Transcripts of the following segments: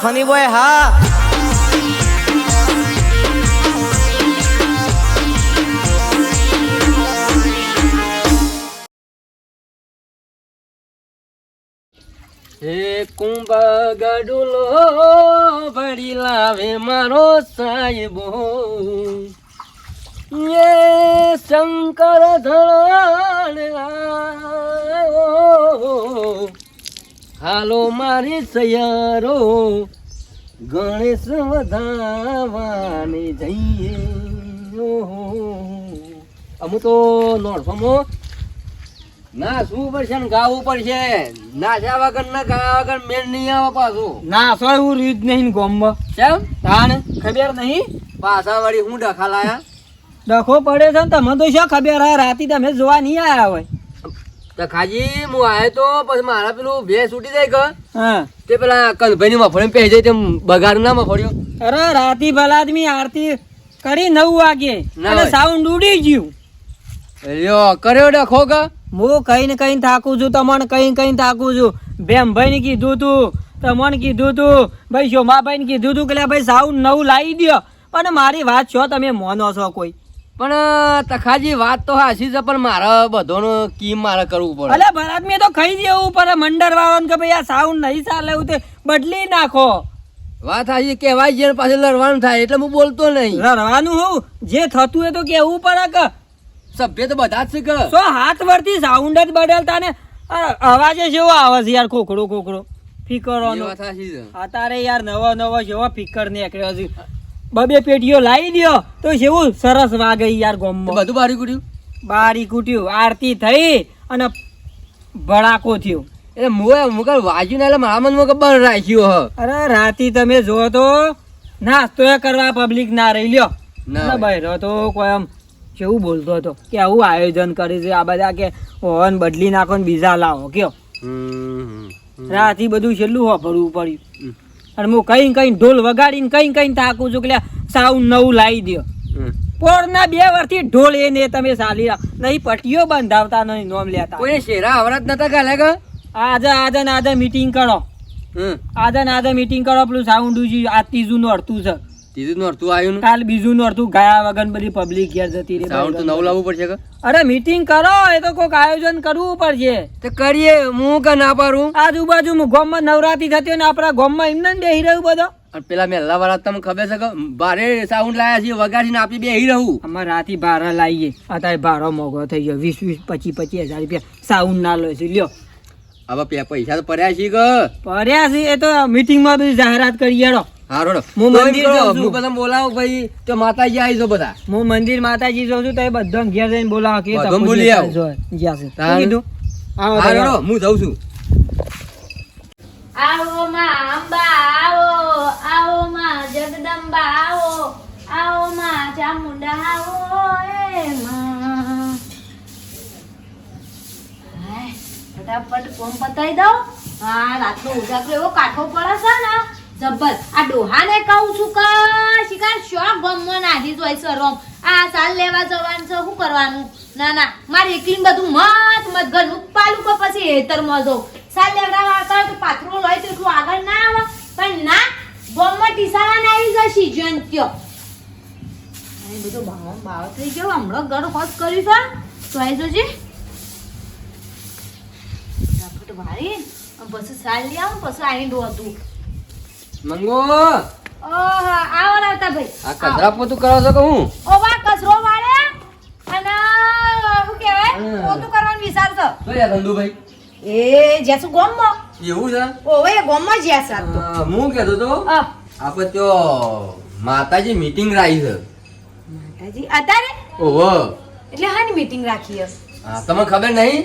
Funny boy હા. હે કુંભા ગડુલો ભરી લાવે મારો સાહેબો. એ શંકર ધણ હાલો મારી સયારો ગણેશ વધાવાની જઈએ. ઓહો. અમુ તો નોડફામાં ના શું પડશે ને ગાવું પડશે? નાચ્યા વગર ના ગાવા વગર મેળ નહીં આવે પાછું. ના સો એવું રીત નહીં ગોમમાં. કેમ? તાને ખબર નહીં? પાછા વળી હું ડખા લાયા? ડખો પડે છે ને તમે તો શું ખબર હે રાતી તમે જોવા નહીં આયા હોય? ખાજી હું આવ્યો તો પછી મારા પેલું બે ઉઠી જાય કે હા. તે પેલા કલભાઈ ની મફળી પહેરી જાય તેમ બગાડ ના મફળ્યો અરે રાતી ભલા આદમી આરતી કરી નવ વાગે. અને સાઉન્ડ ઉડી ગયું. લ્યો કર્યો ડખો કે હું કઈ ને કઈ થાકું છું તમને કઈ કઈ થાકું છું. ભેમભાઈ ને કીધું તું તમને કીધું તું. ભાઈ શોમાભાઈ ને કીધું તું કે ભાઈ સાઉન્ડ નવું લાવી દ્યો. અને મારી વાત છો તમે મોનો છો કોઈ. પણ તખાજી વાત તો હાસી છે પણ મારે બધોનો કીમ મારે કરવું પડે? અલે ભરત મેં તો ખાઈ દેવું પડે મંડર વાળાને કે ભાઈ આ સાઉન્ડ નહીં ચાલે એવું તે બદલી નાખો. વાત હાજી કહેવાય છે પાસે લડવાનું થાય એટલે હું બોલતો નહીં. લડવાનું હોઉં જે થતું એ તો કેવું પડે કે. સભ્ય તો બધા જ છે કે. સો હાથ વરથી સાઉન્ડ જ બદલતા ને. અવાજે જેવો આવે છે યાર ખોખડો ખોખડો ફિકરો અત્યારે યાર નવો નવો જેવો ફિકર નીકળ્યો છે. બબે પેટીઓ લાવી દ્યો. તો જેવું સરસ વાગે યાર ગોમમાં. બધું બારી કૂટ્યું? બારી કૂટ્યું આરતી થઈ અને ભડાકો થયો. એટલે મુએ મુકલ વાજ્યું ને એટલે મારા મનમાં બંધ રાખ્યું હ. અરે રાતી તમે જો તો નાસ્તો એ કરવા પબ્લિક ના રહી લ્યો. ના ભાઈ. તો કોઈ આમ કેવું બોલતો હતો કે આવું આયોજન કરી છે આ બધા કે હોન બદલી નાખો ને બીજા લાવો કયો. રાતી બધું છેલ્લું વાપરવું પડ્યું. અને હું કઈ કઈ ઢોલ વગાડીને કઈ કઈ થાકું છું કે સાઉન્ડ નવું લાવી દો. પોરના બે વર્ષથી ઢોલ એ ને તમે ચાલી રહ્યા નહીં પટ્ટીઓ બંધાવતા નહીં નોમ લેતા. કોઈ શેરા અવરત નતા ગાલે કે આજે આજે ને આજે મીટિંગ કરો. આજે ને આજે મીટિંગ કરો પેલું સાઉન્ડ ઉજી આ ત્રીજું અડતું છે. ત્રીજું નોરતું આવ્યું ને? કાલ બીજું નોરતું ગયા વગર બધી પબ્લિક ઘેર જતી રહી સાઉન્ડ તો નવું લાવવું પડશે કે? અરે મીટિંગ કરો એ તો કોઈક આયોજન કરવું પડશે. તો કરીએ હું કે ના પાડું? આજુબાજુ ગામમાં નવરાત્રી થતી હોય ને આપણા ગામમાં એમને બેહી રહ્યું બધો. અને પેલા મેલા વાળા તમને ખબર છે કે ભારે સાઉન્ડ લાયા છે વગાડીને આપી બેહી રહું. અમારે રાતી ભાડા લાવીએ અત્યારે ભાડો મોંઘો થઈ ગયો વીસ વીસ પચીસ પચીસ હજાર રૂપિયા સાઉન્ડ ના લો છે લ્યો. હવે પે- પૈસા તો પડ્યા છે કે? પડ્યા છે એ તો મીટિંગમાં બધી જાહેરાત કરી હેડો. હારો રો. હું મંદિર જાઉં હું બધા બોલાવો ભાઈ તો માતાજી આવી જો બધા. હું મંદિર માતાજી જોઉં છું તો એ બધા ઘેર જઈને બોલાવો કે બધાને બોલી આવો. જ્યાં. છે. કીધું? આવો હારો રો, હું જાઉં છું. આવો માં અંબા આવો આવો માં જગદંબા આવો આવો માં ચામુંડા આવો એ માં. ફટાફટ કોમ પતાઈ દો હા રાતનો ઉજાગરો એવો કાઠો પડે છે ને. જબ્બર આ ડોહાને કહું છું કે, શિકાર, શોખ ગમમાં નાખી જોઈ સરોમ આ સાલ લેવા જવાનું છે, શું કરવાનું? ના ના, મારે એકલી બધું મત મત ઘરનું પાલું કે પછી હેતરમાં મજો. સાલ લેવડાવવા આવતા તો પાથરું લઈ તો આગળ ના આવે. પણ ના, ગમમાં ટીસાવાને આવી જશે જયંત્યો એ બધો ભાવ ભાવ થઈ ગયો, હમણાં ઘર હોશ કર્યું છે. તો આવી જજે. ફટાફટ પછી સાલ લઈ આવું, પછી આવીને ડોતું મંગો! ઓહો આવો રાવતા ભાઈ આ કચરા પોતું કરો છો કે હું? ઓ કચરો વાળે અને શું કહેવાય? હમ. પોતું કરવાનું વિચાર છે યાર ધંધુભાઈ. એ જેસુ ગોમમાં? એવું છે? ઓવે સાત તો. હું કહેતો તો આપણે તો માતાજી મીટિંગ રાખી છે. માતાજી અત્યારે? ઓહો. એટલે હાની મીટિંગ રાખી હશે. તમને ખબર નહીં?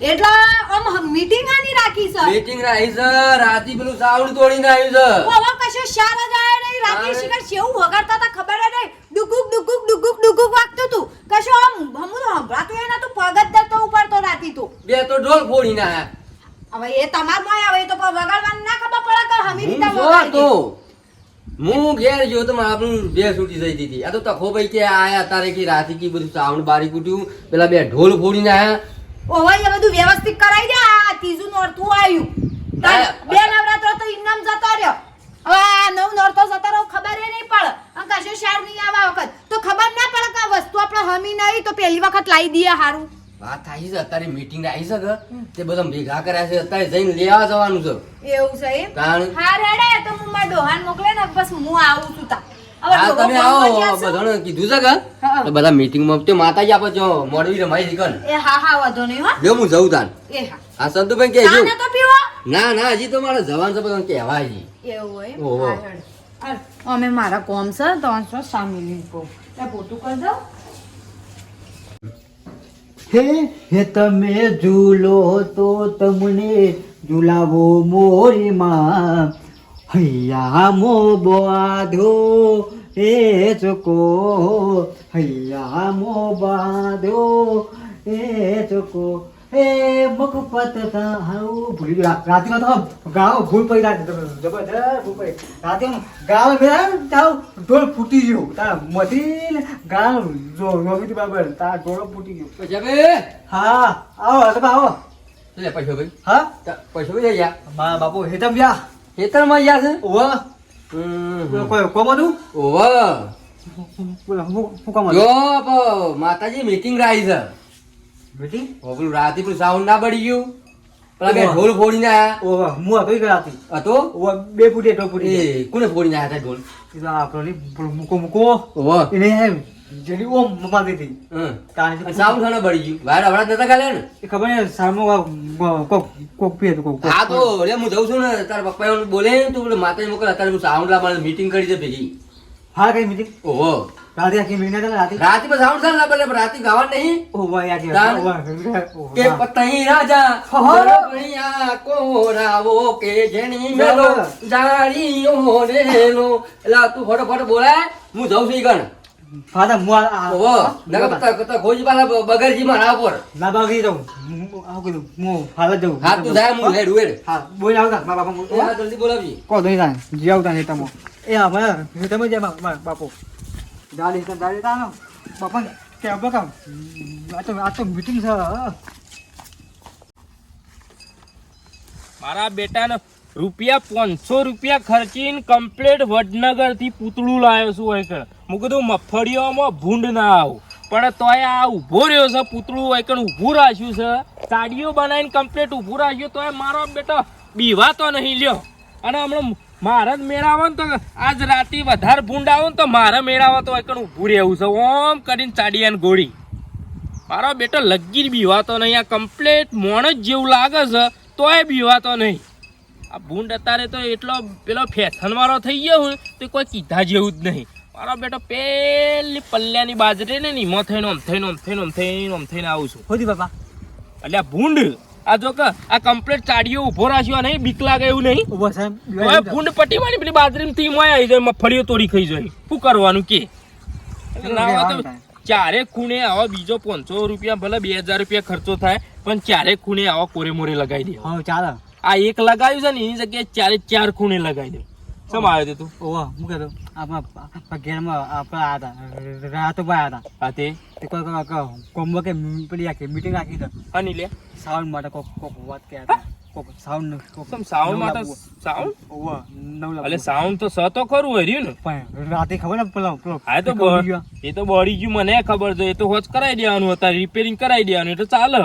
એટલે આમ મીટિંગ આની રાખી છે? મીટિંગ રાખી છે રાતી પેલું સાઉન્ડ તોડીને આવ્યું છે. ઓવા કશો શાર જ આયો નહીં? રાતી શિકર શેવું વગાડતા તા ખબર જ નહીં. ડુગુક ડુગુક ડુગુક ડુગુક વાગતું તું. કશો આમ હમું તો સંભળાતું એના તો પગ જ ઉપર તો રાતી તું. બે તો ઢોલ ફોડી ના હવે એ તમાર મોય આવે તો વગાડવાનું ના ખબર પડે કે હમી રીતા વગાડી તો હું ઘેર ગયો તો આપણું બે છૂટી જઈ દીધી. આ તો તખો ભાઈ કે આયા તારે કે રાતી કી બધું સાઉન્ડ બારી કૂટ્યું. પેલા બે ઢોલ ફોડીને આયા. ઓવા એ બધું વ્યવસ્થિત કરાઈ દે. આ ત્રીજું નોરતું આવ્યું. બે નવરાત્રો તો ઇનામ જતો રહ્યો. હવે આ નવ નોરતો જતો રહ્યો ખબર એ નહીં પડે. અને કશું શાર નહીં આવે વખત. તો ખબર ના પડે કે વસ્તુ આપણે હમી નહીં તો પહેલી વખત લાવી દઈએ હારું. વાત થાય છે અત્યારે મીટિંગ આવી છે કે? તે બધા ભેગા કર્યા છે અત્યારે જઈને લેવા જવાનું છે. એવું છે એમ? હા રેડે તો હું મારા ડોહાન મોકલે ને બસ હું આવું છું તા. હા તમે આવો બધાને કીધું છે કે? તો બધા મીટિંગમાં તે માતાજી આપો છો મોડવી રમાઈ દીકન એ હા હા વાંધો નહીં હો. જો હું જઉં તાન. એ હા. આ સંતુભાઈ કે ચા ને તો પીવો? ના ના હજી તો મારે જવાનું છે બધા કહેવાય હજી એવું હોય ઓહો. હા, હેડ. હાલ, અમે મારા કોમ છે તો આ સામી લઈ પો પોતું કરી દઉં. હે હે તમે ઝૂલો તો તમને ઝુલાવો મોરીમાં. હૈયા મો બાધો એ ચકો હૈયા મો બાધો એ ચકો એ મકપત હાઉ ભૂલી ગયો. રાતે તો ગાવ ભૂલ પડી રાત જબરજસ્ત ભૂલ પડી. રાતે ગાવ ગયા તાવ ઢોલ ફૂટી ગયો. તાર ને ગાવ જો રોવી બાબર તાર ઢોલ ફૂટી ગયો. પૈસા બે હા આવો તમે આવો. લે પૈસો ભાઈ? હા? પૈસો પૈસા ભાઈ ગયા મા બાપુ હેતમ ગયા ખેતરમાં ગયા છે? ઓવા. કોઈ કોમ હતું ઓવા બોલો હું કામ જો માતાજી મીટિંગ રાઈ છે. મીટિંગ ઓ પેલું રાતે પેલું સાઉન્ડ ના પડી ગયું. પેલા બે. ઢોલ ફોડીને આયા. ઓવા હું હતો ઈ ગરાતી હતો ઓવા બે ફૂટે તો ફૂટી એ કોને ફોડી ના હતા ઢોલ? આપણો ની મૂકો મૂકો. ઓવા એને જેની ઓમ મમા દીધી. તાણી પડી ગયું. બહાર અવરાજ નતા કાલે ને? એ ખબર ને સામો કોક કોક પી હતું કોક હા તો રે હું જઉં છું ને તારા પપ્પા એવું બોલે તું પેલું માતાજી મોકલ અત્યારે હું સાઉન્ડ લાવવા મીટિંગ કરી દે ભેગી હા કઈ મીટિંગ ઓહો. રાતે આખી મહિના હતા રાતે? રાતે પર સાઉન્ડ પડે પણ રાતે ગાવા નહીં. યાદ તાણ. કે પતઈ રાજા હો. ભણિયા કોરાવો કે જેની મેલો. જાળીઓ રેલો એલા તું ફટોફટ બોલાય હું જઉં છું ઈ કણ ફાદા મુ આ ઓહો નકર કતા ખોજી પાછા બગરજી મારા ઉપર. ના બાગી જાઉં. આવું કીધું. હું ફાદા જઉં. હા તું જાય હું હેડ હેડ. હા બોલ આવતા મારા બાપા એ હા? જલ્દી બોલાવજી. કો દઈ તા જી આવતા ને તમો. એ હા મને તમે જે બાપુ. દાડી તા દાડી તા નો બાપા કે બકા આ તો આ તો મીટિંગ છે મારા બેટાને રૂપિયા પાંચસો રૂપિયા ખર્ચીને કમ્પ્લેટ વડનગરથી પૂતળું લાવ્યો છું હોય કે. હું કીધું, મફળીઓમાં ભૂંડ ના આવું. પણ તોય આ ઊભો રહ્યો છે, પૂતળું હોય કે ઊભું રાખ્યું છે. સાડીઓ બનાવીને કમ્પ્લેટ ઊભું રાખ્યું, તોય મારો બેટો બીવાતો નહીં લ્યો. અને હમણાં મારે જ મેળાવો ને તો આજ રાતે વધારે ભૂંડ આવો ને તો મારે મેળાવો તો કે ઊભું રહેવું છે. ઓમ કરીને ચાડિયાને ગોળી મારો બેટો લગી જ બીવાતો નહીં, આ કમ્પ્લેટ મોણ જ જેવું લાગે છે, તોય બીવાતો નહીં. આ ભૂંડ અત્યારે તો એટલો પેલો ફેશન વાળો થઈ ગયો હું તો કોઈ કીધા જેવું જ નહીં. મારો બેટો પેલી પલ્લ્યાની બાજરી ને નીમો થઈને આમ થઈને આમ થઈને આમ થઈને આમ થઈને આવું છું. હોદી બાપા. એટલે આ ભૂંડ આ જો કે આ કમ્પ્લેટ ચાડીઓ ઊભો રાખ્યો નહીં બીક લાગે એવું નહીં. ઊભો સાહેબ હવે ભૂંડ પટી મારી પેલી બાજરી થી મોય આવી જાય મગફળીઓ તોડી ખાઈ જાય. શું કરવાનું કે? ના તો ચારે ખૂણે આવા બીજો પાંચસો રૂપિયા ભલે બે હજાર રૂપિયા ખર્ચો થાય પણ ચારે ખૂણે આવા કોરે મોરે લગાવી દે. હા ચાલે. આ એક લગાવ્યું છે ને એની જગ્યાએ ચારે ચાર ખૂણે લગાવી દે. સમ આવ્યો તું? ઓવા હું કહેતો આપણા ઘેરમાં આપણા હતા રાતો ભાઈ હતા. હા તે? કોમ્બો કે પેલી આખી મીટિંગ રાખી દો અને લે સાઉન્ડ માટે કોક કોક વાત કે સાઉન્ડ સાઉન્ડ માટે સાઉન્ડ? ઓવા નવ એટલે સાઉન્ડ તો સ તો ખરું હર્યું ને. પણ રાતે ખબર ને પેલો હા તો એ તો બળી ગયું મને ખબર છે. એ તો હોજ કરાવી દેવાનું હતા રિપેરિંગ કરાવી દેવાનું એટલે ચાલે.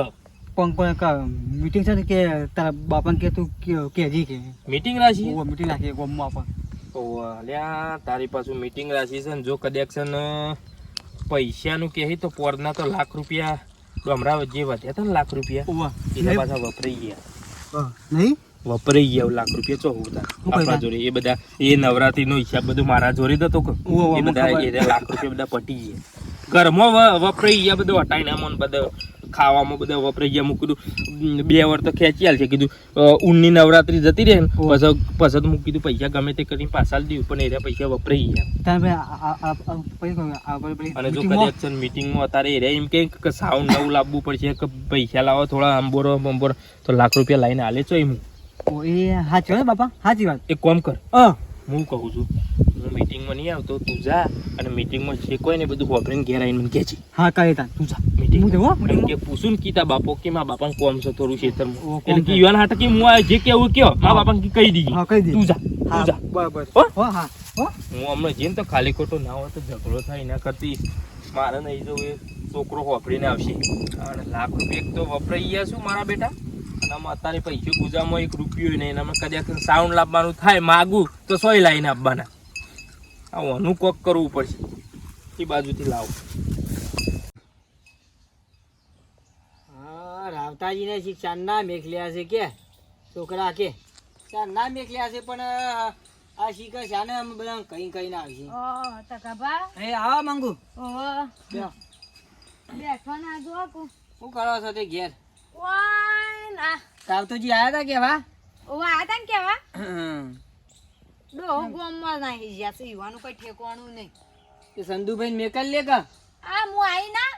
પણ પણ મીટિંગ છે ને કે તારા બાપાને કે તું કેજી કે મીટિંગ રાખી? ઓ મીટિંગ રાખી ગોમમાં પણ ઓ અલ્યા તારી પાછું મીટિંગ રાખી છે ને જો કદાચ પૈસાનું કહે તો પોરના તો લાખ રૂપિયા ડમરા જે વધ્યા હતા ને લાખ રૂપિયા એના પાછા વપરાઈ ગયા. નહીં? વપરાઈ ગયા લાખ રૂપિયા ચો હતા આપણા જોડે એ બધા એ નવરાત્રી નો હિસાબ બધું મારા જોડે જ હતો એ બધા લાખ રૂપિયા બધા પટી ગયા. ઘરમાં વપરાઈ ગયા બધું હટાઈને બધું. ખાવામાં બધા વપરાઈ ગયા મૂકી કીધું બે વાર તો ખેંચી આલ છે. કીધું ઊનની નવરાત્રી જતી રહે ને. પછી પછી તો મૂકી દીધું પૈસા ગમે તે કરીને પાછા દીધું પણ એરિયા પૈસા વપરાઈ ગયા અને જો કદાચ મિટિંગમાં અત્યારે એરિયા એમ કે સાઉન્ડ નવું લાવવું પડશે કે પૈસા લાવો થોડા અંબોરો અંબોરો તો લાખ રૂપિયા લઈને આલે છો એમ. એ સાચી વાત બાપા સાચી વાત. એક કામ કર. હા. હું કહું છું હું મીટિંગમાં નહીં આવતો તું જા અને મીટિંગમાં જે કોઈ ને બધું વાપરીને ઘેર આવીને મને કહે છે હા કહે તા તું જા. મીટિંગ હું કે પૂછું ને કીતા બાપો કે મારા બાપાને કોમ છે થોડું ખેતરમાં. એટલે કે યુવાન હાટે કે હું આ જે કેવું કયો મારા બાપાને કી કહી દીધી હા કહી દે તું જા તું હા જા. બરાબર. હો? હો હા હું. હમણાં જઈને તો ખાલી ખોટો ના હોય તો ઝઘડો થાય એના કરતી મારે નહીં જવું એ છોકરો વાપરીને આવશે. અને લાખ રૂપિયા તો વપરાઈ ગયા છું મારા બેટા? અને આમાં અત્યારે પૈસે ગુજામાં એક રૂપિયો નહીં એનામાં કદાચ સાઉન્ડ લાવવાનું થાય માગું તો સોય લાવીને આપવાના. આ કોક કરવું પડશે. એ બાજુથી લાવો. રાવતાજીને શિક્ષણ ના મેકલ્યા છે કે છોકરા કે. ના મેકલ્યા છે પણ આ શીખર છે અમે બધા કઈ કઈ ના આવશે. ઓહો. એ આવા માંગુ. ઓહો. બેઠો ના જો હું કરો છો તે ઘેર? ઓય ના. સાવતુજી આયા તા કેવા? ઓહો, આ તા ને કેવા? ડોહો ગોમમાં નાહી ગયા છે. ઈવાનું કઈ ઠેકવાનું નહીં. તે સંધુભાઈ મેકલ લે કા? આ હું આઈ ના.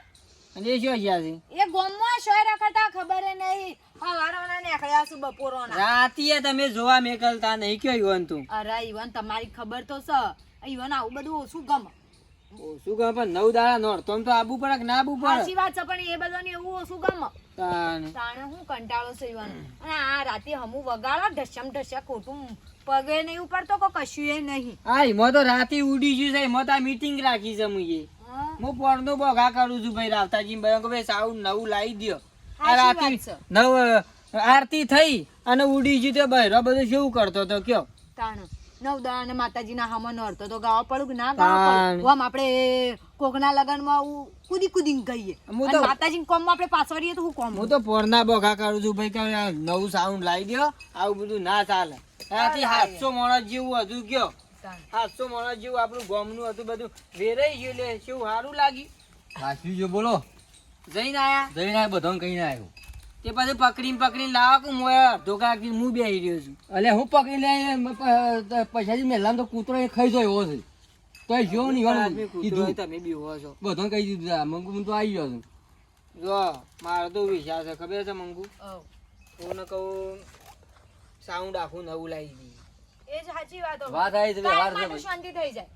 અને એ શું જ્યાં છે એ ગોમમાં શોય રખડતા ખબર નહીં. હવારોના નીકળ્યા છે બપોરોના રાતીએ તમે જોવા મેકલતા નહીં કયો ઈવન તું. અરે ઈવન તમારી ખબર તો છે. ઈવન આવું બધું ઓછું ગમે. શું કહે પણ નવ દાડા નોરતો તો આબુ પડે કે ના આબુ પડે સાચી વાત છે પણ એ બધાને એવું ઓછું ગમે? તાણે. હું કંટાળો છે ઈવન અને આ રાતે હમું વગાડો ઢસમ ઢસા ખોટું પગે નહીં ઉપડતો કે કશું એ નહીં. હા એમાં તો રાતે ઉડી ગયું છે એમાં તો આ મીટિંગ રાખી છે મુએ હા, પોરનો બોગા કરું છું ભાઈ રાવતાજી ભાઈ નવું લાવી દ્યો. આ રાતે નવ આરતી થઈ અને ઉડી ગયું તો બહેરો બધું શું કરતો તો કયો? તાણે. નવ દાડા માતાજીના હમો નડતો તો ગાવા પડું કે ના ગાવા. પડું? આમ આપણે કોકના લગનમાં કુદી કૂદીને ગઈએ માતાજી કોમમાં આપણે પાછળીએ તો હું કોમ હું તો પોરના બોગા કરું છું ભાઈ કે નવું સાઉન્ડ લાવી દ્યો. આવું બધું ના ચાલે. ત્યાંથી સાતસો માણસ જેવું હતું કયો તાણે. સાતસો માણસ જેવું આપણું ગામનું હતું બધું વેરાઈ ગયું લે શું સારું લાગ્યું? સાચું જો બોલો. જઈને આયા. જઈને આયા બધાને કહીને આવ્યો તે પછી પકડીને પકડીને લાવો કે હું અડધો કલાક હું બેસી રહ્યો છું. એટલે હું પકડી લઈ પછી મેલામ તો કૂતરો એ ખાઈ જાય એવો છે. તો એ જો નહીં કીધું. તમે બી હો છો. બધાને કહી દીધું મંગુ હું તો આવી ગયો છું. જો મારો તો વિચાર છે ખબર છે મંગુ. હું ને કહું સાઉન્ડ આખું નવું લાવી દઈએ એ જ સાચી વાત. વાત આવી છે શાંતિ થઈ જાય.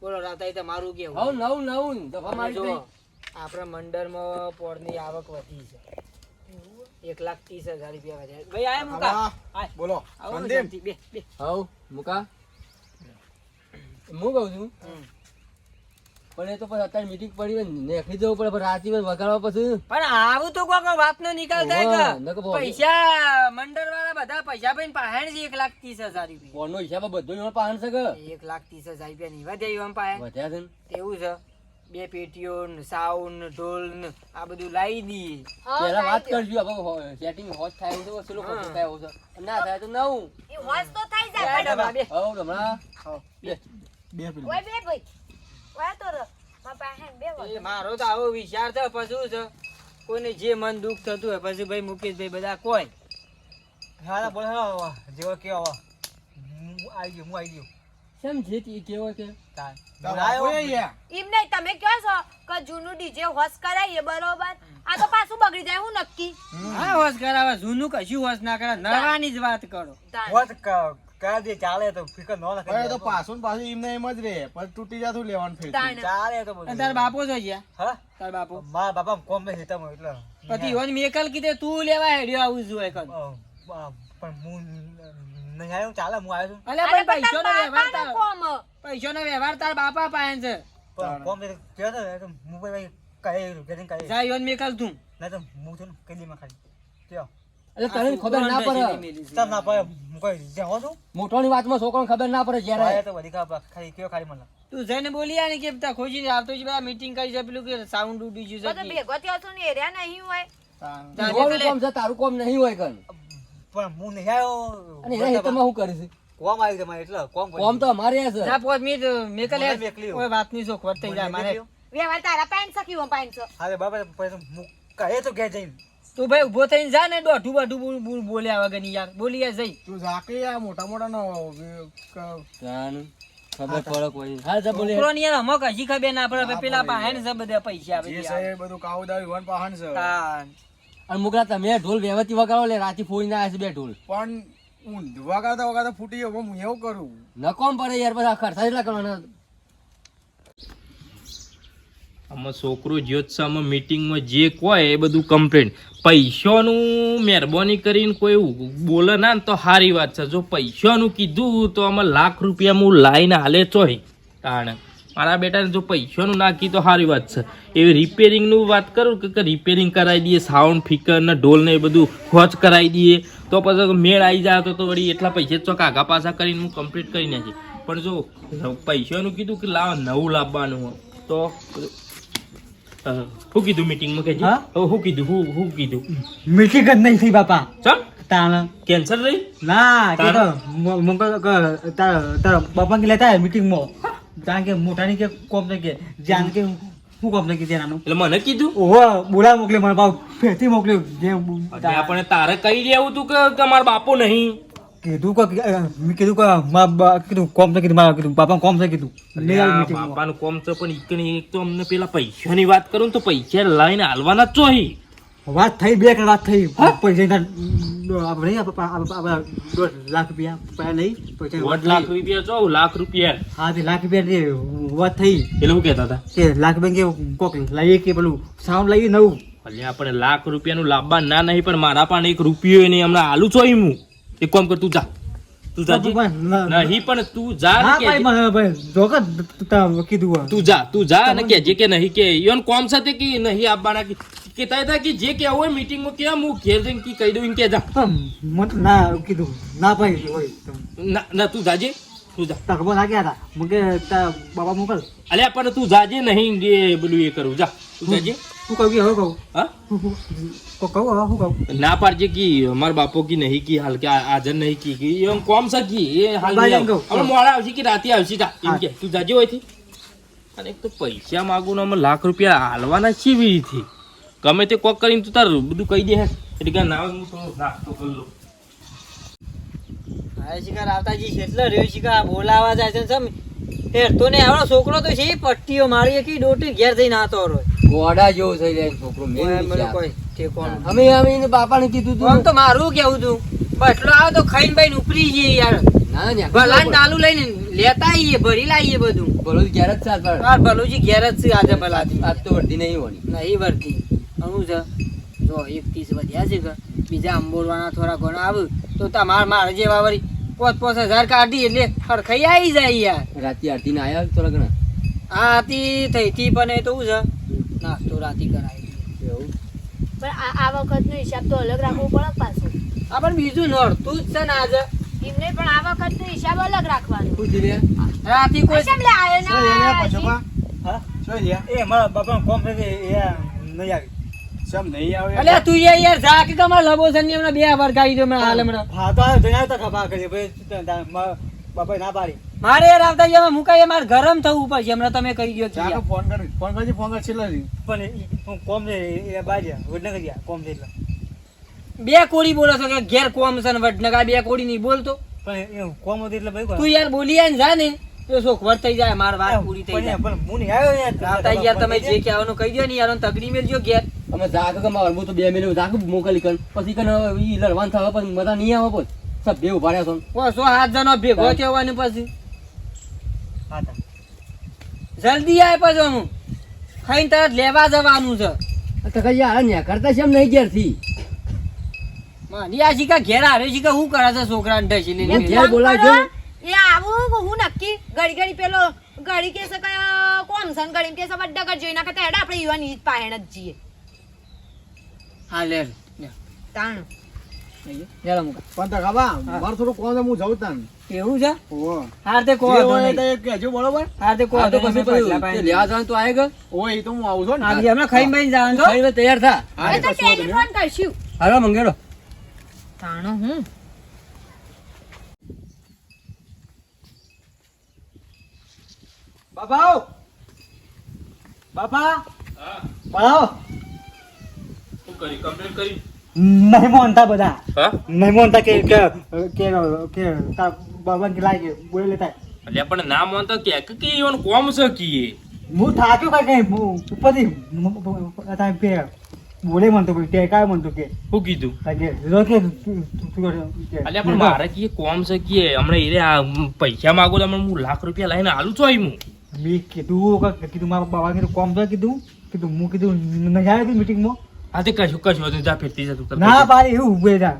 બોલો રાતા તમારું કેવું? હવ નવું નવું દફા મારી જો આપણા મંડળમાં પોળની આવક વધી છે. એક લાખ ત્રીસ હજાર રૂપિયા વધ્યા ભાઈ આય મુકા. બોલો. આવો બે બે. હવ મુકા. હું કહું છું? પણ એ તો પછી અત્યારે મીટિંગ પડી ને નેખી જવું પડે પણ રાતે વગાડવા પછી. પણ આવું તો કોઈ વાતનો નિકાલ થાય કે પૈસા મંડળ વાળા બધા પૈસા ભાઈ પાહેણ છે એક લાખ ત્રીસ હજાર રૂપિયા. ફોનનો હિસાબ બધો પાહેણ છે કે? એક લાખ ત્રીસ હજાર રૂપિયા ની વધ્યા એમ પાહે. વધ્યા છે ને? તેવું છે. બે પેટીઓ ને સાઉન્ડ ઢોલ ને આ બધું લાવી દઈએ પેલા વાત કરજો હવે સેટિંગ હોત થાય તો છે લોકો થાય એવું ના થાય તો નવું. એ હોશ તો થઈ જાય બે. હવ હમણાં. બે. બે ઓય બે ભાઈ. ઓય તો મા મારા પાસે બે એ મારો તો આવો વિચાર છે પછી છે? કોઈને જે મન દુઃખ થતું હોય પછી ભાઈ મુકેશભાઈ બધા કોઈ. હા બોલ હા જેવો કે આવો. આવી ગયો હું આવી ગયો. કેમ છે કેવો કે એમ તમે કહો છો કે જૂનું ડીજે હોશ કરાય બરોબર? આ તો પાછું બગડી જાય હું નક્કી. હા હોશ કરાવે જૂનું કશું હોશ ના કરે નરવાની જ વાત કરો. કયા દે ચાલે તો ફિકર ન હવે તો પાછું ને પાછું એમને એમ જ રે પણ તૂટી જાતું લેવાનું ફેર ચાલે તો બધું. તાર બાપો છો ગયા હા? તાર બાપો. મા બાપા કોમ મે હેતા એટલે પછી ઈવન મેકલ કીધે તું લેવા હેડ્યો આવું અ, અ, પણ હું નહીં આવ્યો ચાલે હું આવ્યો છું. અલે પણ પૈસો નો વ્યવહાર તાર. કોમ. પૈસો નો વ્યવહાર તાર બાપા પાસે છે. પણ કોમ એ કહ્યો તો ને, હું ભાઈ કહી રૂપિયા કહી. જા ઈવન મેકલ તું. નહીં તો હું છું ને કઈ દીમાં ખાલી. કયો? એટલે તને ખબર ના પડે. ચાલ ના પાડે હું કઈ જાઉં છું. મોટોની વાતમાં છોકરાને ખબર ના પડે જ્યારે. તો બધી ખબર ખાલી કયો ખાલી મને. તું જઈને બોલી આ ને કે તા ખોજી આવતો જ બધા મીટિંગ કરી છે પેલું કે સાઉન્ડ ઉડી ગયું બધો છે ભેગો થયો છો ને એરિયા નહીં હોય. તારું કોમ છે તારું કોમ નહીં હોય કન. પણ હું નહીં આવ્યો. અને હિતમાં શું છે? કોમ આવ્યું તમારે એટલે કોમ કોમ તો અમારે છે. ના પોત મી મેકલ કોઈ વાત. કોઈ વાતની થઈ જાય મારે. વ્યવહાર તારા પાંચ સખી હું પાંચ છો હા બાબા હું કહે તો કે જઈને તું ભાઈ ઊભો થઈને જા ને દોઢું બાઢું બોલ બોલ બોલ્યા વગરની યાર. બોલી યાર જઈ. તું ઝાંકી આ મોટા મોટા નો જાણ ખબર પડે કોઈ. હા જા બોલે. છોકરો યાર અમુક હજી ખબર ના પડે પેલા પાસે છે બધા પૈસા આવે છે બધું કાવદાર વન પાહન છે. અને મુકરા તમે ઢોલ વ્યવસ્થિત વગાડો લે રાતી ફોડી ના આવે છે બે ઢોલ. પણ હું વગાડતા વગાડતા ફૂટી ગયો હું એવું કરું? નકોમ પડે યાર બધા ખર્ચા એટલા કરવાના? આમાં છોકરો જ્યોત્સામાં મિટિંગમાં જે કહે એ બધું કમ્પ્લેન પૈસાનું મહેરબાની કરીને કોઈ બોલે ના ને તો સારી વાત છે. જો પૈસાનું કીધું તો આમાં લાખ રૂપિયા હું લાઈને હાલે ચોય તાણે. મારા બેટાને જો પૈસાનું નાખી તો સારી વાત છે. એવી રિપેરિંગનું વાત કરું કે- રિપેરિંગ કરાવી દઈએ સાઉન્ડ ફિકર ને ઢોલ ને એ બધું ખોચ કરાવી દઈએ. તો પછી મેળ આવી જાય તો વળી એટલા પૈસા ચોક આગા પાછા કરીને હું કમ્પ્લીટ કરી નાખી પણ જો પૈસાનું કીધું કે લાવ નવું લાવવાનું તો શું કીધું મીટિંગમાં કે? શું કીધું હું શું કીધું. મીટિંગ જ નહીં થઈ બાપા. ચમ? તાણ. કેન્સર રહી ના તારા બાપા કે લેતા મીટિંગમાં જાણ કે મોટાની કે કોમ ને કે જાન કે હું કોમ ને કે તેનાનું. એટલે મને કીધું? ઓહો બોલા મોકલ્યો મને બાપ ફેરથી મોકલ્યું. જે આપણે તારે કહી દેવું તું કે તમારો બાપો નહીં? કીધું કે મેં કીધું કે મા બા- કીધું કોમ છે કીધું મારા કીધું બાપા કોમ છે કીધું. બાપાનું કોમ છે પણ એક તો અમને પેલા પૈસાની વાત કરું તો પૈસા લઈને હાલવાના જ ચોહી વાત થઈ બે કે વાત થઈ. પૈસા ના નહીં લાખ રૂપિયા પૈસા નહીં. દોઢ લાખ રૂપિયા છો લાખ રૂપિયા. હા તે લાખ રૂપિયા વાત થઈ. એટલે હું કહેતા હતા? કે લાખ રૂપિયા કે કોક લઈએ કે પેલું સાઉન્ડ લઈએ નવું? એટલે આપણે લાખ રૂપિયાનું લાંબા ના નહીં પણ મારા પણ એક રૂપિયો નહીં હમણાં હાલું ચોહી હું. એક કામ કર તું જા. તું જાજી ના નહીં પણ તું જા ને કીધું તું જા. તું જા અને જે કે નહીં કે યોન કોમ સાથે કે નહીં આપવાના કે કહેતા હતા કે જે કહેવું હોય મીટિંગમાં કે હું ઘેર જઈને કી કહી દઉં એમ કે જા મને તો ના કીધું. ના ભાઈ હોય ના તું જાજે તું જા. તારા ખબર ના હતા? કે તારા બાબા મોકલ. અલ્યા પણ તું જાજે નહીં જે પેલું એ કરું જા. તું જાજે. તું કહું કે હવે કહું? હા? તો કહું હવે હું કહું? ના પાડજે કે અમાર બાપો કી નહીં કી હાલ કે આ- હાજર નહીં કી કી એમ કોમ સકી કી એ હાલ. અમે મોડા આવશે કે રાતે આવશે જા. એમ કે તું જાજે હોયથી? અને એક તો પૈસા માગું ને અમે લાખ રૂપિયા હાલવાના કેવી રીતે ગમે તે કોક કરીને તું તારું બધું કહી દે એટલે કે ના હું થોડો નાસ્તો કરી લઉં. હા શિકાર આવતાજી કેટલો રહ્યો શિકાર? બોલાવા જાય છે સમ હેરતો ને આવડો છોકરો તો છે પટ્ટીઓ મારી કે ડોટી ઘેર જઈને આતો રહ્યો. ગોડા જેવો થઈ જાય છોકરો મેં મને કોઈ ઠેકોણું. અમે અમે એને બાપાને કીધું આમ તું મારું કેવું તું? બટલો આવે તો ખાઈને ભાઈ ઉપરી જઈએ યાર. ના ના ભલાન ડાલુ લઈને લેતા આવીએ ભરી લાવીએ બધું. બોલો ઘેર જ પણ ભલુજી ઘેર જ છે આજે આજ તો વર્ધી નહીં હોવાની નહીં ભરતી શું છે. જો એક ત્રીસ વધ્યા છે કે બીજા અંબોરવાના થોડા ઘણા આવે. તો તમાર મારે જેવા વળી પોચ પોચ હજાર કાઢી એટલે હરખાઈ આવી જાય યાર. રાતે આરતી ના આવ્યા થોડા ઘણા? આ આરતી થઈ હતી પણ એ તો શું છે? નાસ્તો રાતી કરાવી. એવું? પણ આ આ વખતનો હિસાબ તો અલગ રાખવો પડે પાછો. આ પણ બીજું નડતું જ છે ને આજે. એમને પણ આ વખતનો હિસાબ અલગ રાખવાનો. પૂછી લે? રાતી કોઈ કેમ લે આયો ના? હા? શું લે? એ મારા બાપા કોમ રે એ નહીં આવી. શેમ નહીં આવે. અલ્યા તું યાર યાર જા કે કમર લબો છે ને હમણાં બે વાર કાઢી દો હમણાં હાલ હમણાં. હા તો આવ્યો તો ખભા કરી. ભાઈ ત- ત- મારા બાપાએ ના પાડી. મારે યાર આવતા જવા મુકાય મારે ગરમ થવું પડશે. હમણાં તમે કરી દો જા ફોન કરી. ફોન કરજે ફોન કર છેલ્લા પણ કોમ છે એ બાજ્યા વડનગર ગયા કોમ છે બે કોડી બોલો છો કે ઘેર કોમ છે ને વડનગર? બે કોડી નહીં બોલતો. પણ એ કોમ હતી એટલે ભાઈ તું યાર બોલી આય ને જા ને. તો શોખવર થઈ જાય માર વાત પૂરી થઈ જાય. પણ હું નહીં આવ્યો યાર. આવતા યાર તમે જે કહેવાનું કહી દો ને યાર તગડી મેળજો ઘેર. અમે જાગ કે માર હું તો બે મિનિટ જાગ મોકલી કર. પછી કન ઈ લડવાન થાવ પણ મજા નહીં આવે પણ સબ બે ઊભા રહ્યા છો સો હાથ જનો ભેગો થયો ને પછી? હા જલ્દી આય પછી હું. ખાઈને તરત લેવા જવાનું છે. તો કઈ યાર ન્યા કરતા છે એમ નહીં ઘેરથી મારી આ શીખા ઘેર આવે શીખા શું કરે છે છોકરાને ઢસી લઈને હું ઘેર બોલાવજો. એ આવું હું નક્કી? ઘડી ઘડી પેલો ઘડી કે છે કે કોમ સન ઘડી કે છે બધા જોઈ નાખે તો હેડા આપણે યુવાની પાયણ જ જઈએ. હા લે. તાણ. લેલો મુકા. પણ તો ખાવા મારે થોડું કોમ હું જાઉં તાન એવું છે? ઓહો. હાર તે કો હોય. તે બરોબર? હાર તે કો તો વાંધો પછી તે. લેવા જવાનું તો આયે કે ઓય તો હું આવું છું ને. આગળ હમણાં ખાઈને બાઈને જવાનું છો? ખાઈને તૈયાર થા. હા, તો કશું. ટેલિફોન કરશું. હાલો મંગેડો તાણો હું? બાપા બાપા. આવો. શું કરી કમ્પ્લેન કરી નહીં માનતા બધા નહીં માનતા કે કે કે કે બાબાને કે લાગે બોલે લેતા એટલે પણ ના માનતો કે કે કે ઈવન કોમ છે કીએ હું થાક્યો કઈ કઈ ઉપરથી પે બોલે મનતો કે ટેકાય મનતો કે હું કીધું લાગે જો કે કે અલ્યા પણ મારે કીએ કોમ છે કીએ હમણાં ઈરે આ પૈસા માંગો તો હું લાખ રૂપિયા લઈને હાલું છું હું મેં કીધું કે કીધું મારા બાબા કીધું કોમ છે કીધું કીધું હું કીધું નહીં આવ્યો મીટિંગમાં હા તે કશું કશું હતું જા ફેરતી જતું ના. પાડી એવું ઉભે જા.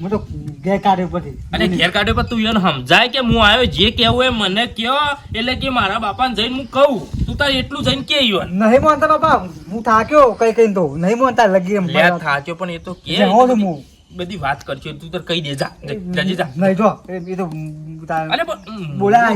હું તો ગેર કાઢ્યો પછી. અને ઘેર કાઢ્યો પણ તું એને સમજાય કે હું આવ્યો? જે કેવું એ મને કયો એટલે કે મારા બાપાને જઈને હું કહું. તું તાર એટલું જઈને કે યો નહીં માનતા બાપા હું થાક્યો કઈ કઈ તો. નહીં માનતા લગી એમ થાચો પણ એ તો કે હું. બધી વાત કરજો તું તાર કહી દે જા. જા, જા. નહીં જો એ તો બોલા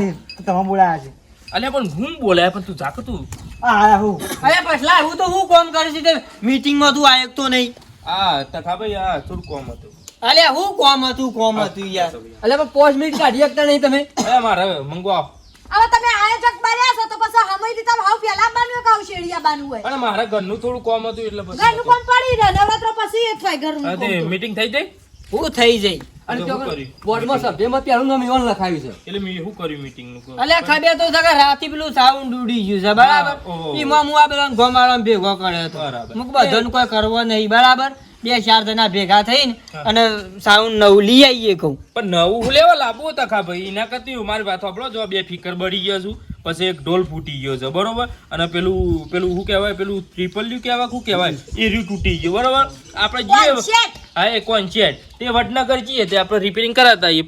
તમે બોલાયા છે. અલે પણ હું બોલાય પણ તું જા તું? આયા હું અરે પછલા હું તો હું કોમ કરીશ તે મીટિંગમાં તું આયક તો નહીં. આ તથા ભાઈ આ થોડું કોમ હતું. અલે હું કોમ હતું કોમ હતું યાર. એટલે પણ પોસ્ટ મિનિટ કાઢી શકતા નહીં તમે. અરે મારે મંગો આવ હવે તમે આયોજક બન્યા છો તો પછી હમણાંથી તમે હાવ પેલા બાનું કે આવશે શેડિયા બાનું હોય? પણ મારા ઘરનું થોડું કોમ હતું એટલે પછી ઘરનું કોમ પડી રહે નવરાત્ર પછી એ થાય ઘરનું. મીટિંગ થઈ જઈ હું થઈ જઈ અને તો ત્યાં શું કર્યું? બોર્ડમાં સભ્યમાં પેલું નામ ઈવન લખાયું છે. એટલે મેં શું કર્યું મીટિંગનું? અલે ખબર તો છે કે રાતે પેલું સાઉન્ડ ઉડી ગયું છે બરાબર? એમાં હું આ પેલા ગોમાળા ભેગો કર્યો હતો. મુક બધાને કોઈ કરવો નહીં બરાબર? બે ચાર જણા ભેગા થઈને અને સાઉન્ડ નવું લઈ આવીએ કહું. પણ નવું હું લેવા લાવવું તખા ભાઈ? એના કરતી મારી વાત આપણો જો બે ફીકર બળી ગયો છું પછી એક ઢોલ ફૂટી ગયો છે બરોબર? અને પેલું પેલું શું કહેવાય? પેલું ટ્રિપલ્યુ કહેવાય શું કહેવાય? એ રહ્યું તૂટી ગયું બરોબર? આપણે જઈએ કોન્સેટ. હા એ કોન્સેટ તે વડનગર જઈએ તે આપણે રિપેરિંગ કરાતા એ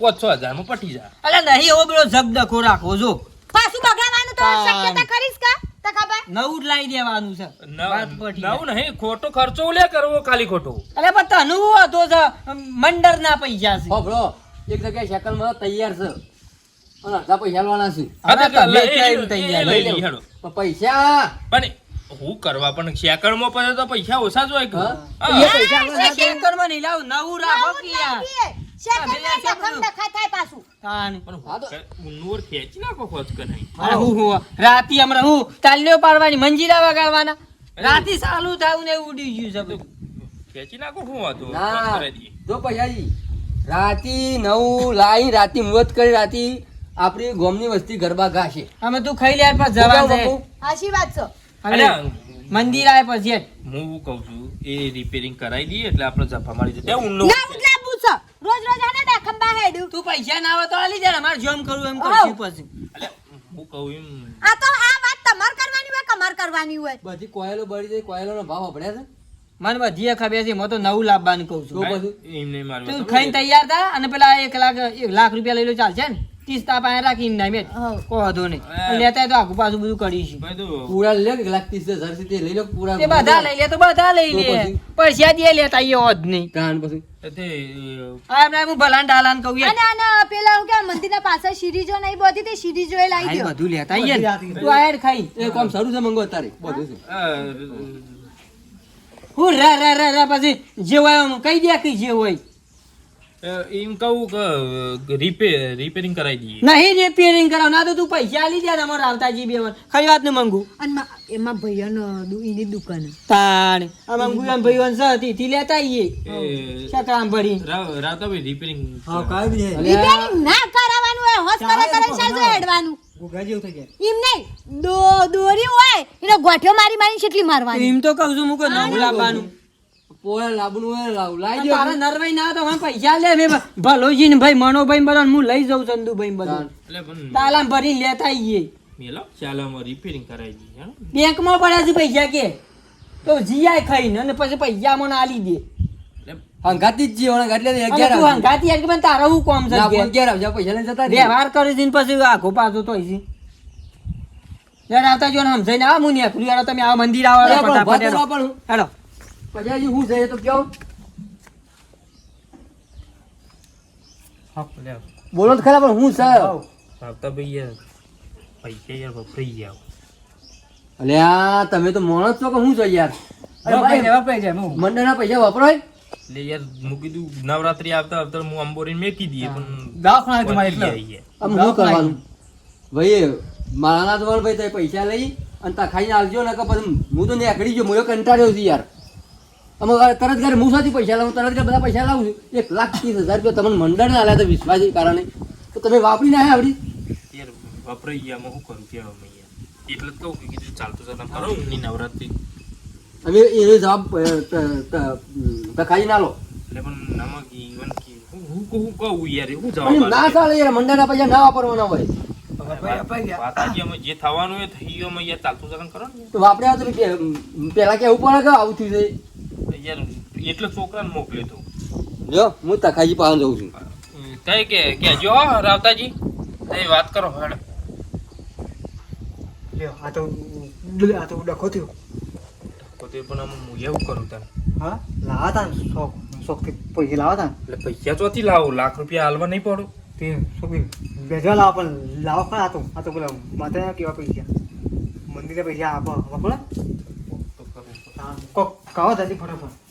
પાંચ છ હજારમાં પટી જાય. અલે નહીં એવો પેલો જગદખો રાખો જો. પાછું બગડવાનું તો શક્યતા ખરીશ કા? નવું જ લાવી દેવાનું છે. વાત નવ પટી જાય. નવ નહીં ખોટો ખર્ચો લે કરવો ખાલી ખોટો. અલે પણ તને હતો? છે મંડર ના પૈસા છે. હોભળો એક જગ્યાએ સાયકલમાં તૈયાર છે. અને અડધા પૈસા લેવાના છે. પણ હું કરવા પણ શેકડમાં પછી તો પૈસા ઓછા જ હોય કે? શેકરમાં નહીં લાવું નવું રાખો કે યાર શેકરમાં જખમ ડખા થાય પાછું. તાન. પણ હા તો- ઉન્નોર ખેંચી નાખો ખોચ કે નહીં? અરે હું હું. રાતી હમણાં હું તાલ્યો પાડવાની મંજીરા વગાડવાના. રાતી ચાલુ થાવું ને ઉડી ગયું ખેંચી નાખો. જો પૈસાજી રાતી નવ લાઈ રાતી મુહૂર્ત કરી રાતી આપણી ગોમની વસ્તી ગરબા ગાશે. અમે તું ખાઈ લે જવા શું દે કહું બાપુ? હાચી વાત છે? મંદિર આવે પછી. હું કહું છું એ રિપેરિંગ કરાવી દઈએ એટલે આપણે જફા મારી જઈએ ના પૂછો. રોજ રોજ આને ડખમ બા હેડું તું પૈસા ના આવે તો આલી દે ને, અમારે કરું એમ કરશું પછી. અલ્યા, હું કહું એમ. આ તો આ વાત તમાર કરવાની હોય કમાર કરવાની હોય? બધી કોયલો બળી જાય કોયલોનો ભાવ અભડ્યા છે. મને બધી ખબર છે હું તો નવું લાભવાનું કહું છું. પછી? એમ નહીં મારવા. તું ખાઈને તૈયાર થા અને પેલા એક લાખ એક લાખ રૂપિયા લઈ લો ચાલશે ને? ત્રીસ પાસે રાખીને ના મેં. કોઈ નહીં. લેતા તો આખું પાછું બધું કરી છે. પૂરા લે કે લાખ તીસ હજાર સુધી લઈ લો પૂરા તે બધા લઈ લે તો બધા લઈ લે. પૈસા દે લેતા એ હોત નહીં. કારણ પછી? કે જે હોય કહી દે કઈ જે હોય. એમ કહું કે રિપેર રિપેરિંગ કરાવી દઈએ. નહીં રિપેરિંગ કરાવ. ના તો તું પૈસા લઈ જા અમારે આવતાજી બે વાર. ખરી વાત ને મંગુ? અને એમાં ભૈયાનો એની દુકાન. તાણ. આ મંગુ એમ ભૈયાન વંશ હતી? તી લેતા આઈએ. એ કામ ભરી રાવ- રાવતાભાઈ રિપેરિંગ હા કાઈ બી રિપેરિંગ ના કરાવવાનું હોય હોસ કરે કરે સાજો હેડવાનું. ગુગા જેવું થઈ એમ નહીં. દો દોરી હોય એનો ગોઠ્યો મારી મારી કેટલી મારવાની. એમ તો કહું છું મુકો નવું લાવવાનું પોળા લાવવાનું હોય લાવ લાવી દો તારા નરવાઈ ના તો હવે પૈસા લે મેં ભલોજી ને ભાઈ મનોભાઈ બધા હું લઈ જાઉં ચંદુભાઈ બધા તાલામ ભરી લેતા આવીએ મેલો? ચાલો રિપેરિંગ કરાવી દઈએ બેંકમાં પડ્યા છે પૈસા કે. તો જીઆઈ ખાઈને અને પછી પૈસા મને આલી દે. હંગાતી જ જીવણ એટલે અગિયાર તું હંગાતી યાર કે પણ તારો હું કોમ છે અગિયાર પૈસા લઈને જતા વ્યવહાર કરી છે પછી આખો પાછો તો યાર આવતા જો સમજાઈને યાર તમે આ મંદિર આવો અરે પૈસાજી હું છે એ તો લે બોલો તો ખરા પણ હું છે રાવતાભાઈ યાર. પૈસા યાર વપરાઈ ગયા. અલ્યા તમે તો માણસ છો કે હું છો યાર? અરે ભાઈ વપરાઈ જાય, હું. મંડળના પૈસા વપરાય? એટલે યાર હું કીધું નવરાત્રી આવતા આવતા હું અંબોરી મેકી દઈએ પણ દવાખાના તમારે એટલે. આમ શું કરવાનું? ભાઈ મારા તો ભાઈ તમે પૈસા લઈ અને તા ખાઈને આવજો ને કે પછી હું તો નીકળી ગયો હું કંટાળ્યો છું યાર. અમે તરત ઘરે હું સાથે પૈસા લાવું તરત ઘરે બધા પૈસા લાવું છું. એક લાખ ત્રીસ હજાર રૂપિયા તમને મંડળને આલ્યા હતા વિશ્વાસી કારણે. તો તમે વાપરી ના આવડી? વાપરાઈ ગયા હું શું કરું મેં એટલે જ કહું કે કીધું ચાલતું ચાલતું કરો ઊંઘની નવરાત્રી. હવે એનો જવાબ ખાઈ ના લો. એટલે પણ નમક ઈવન કે હું હું હું કહું યાર હું જવાબ ના? ચાલે યાર મંડળના પૈસા ના વાપરવાના હોય. વાત આજે અમે જે થવાનું એ થઈ ગયું યાર ચાલતું ચાલતું કરો ને. તો વાપરે પેલા કેવું પડે કે આવું થયું છે યાર એટલે છોકરાને મોકલ્યો તો. જો હું તખાજી પાસે જઉં છું. કઈ કે કે જો રાવતાજી એ વાત કરો હેડ. લ્યો આ તો આ તો ડખો થયો. તો તે પણ આમાં હું એવું કરું તને. હા? લાવા તા ને શોખ શોખથી પૈસા લાવા તા ને? એટલે પૈસા ચોથી લાવો લાખ રૂપિયા હાલવા નહીં પડો. તે શોખી બેજવા લાવો પણ લાવો ખરા આ તો. આ તો પેલા માતા કેવા પૈસા? મંદિરે પૈસા આપો આપો પડે તો કરવું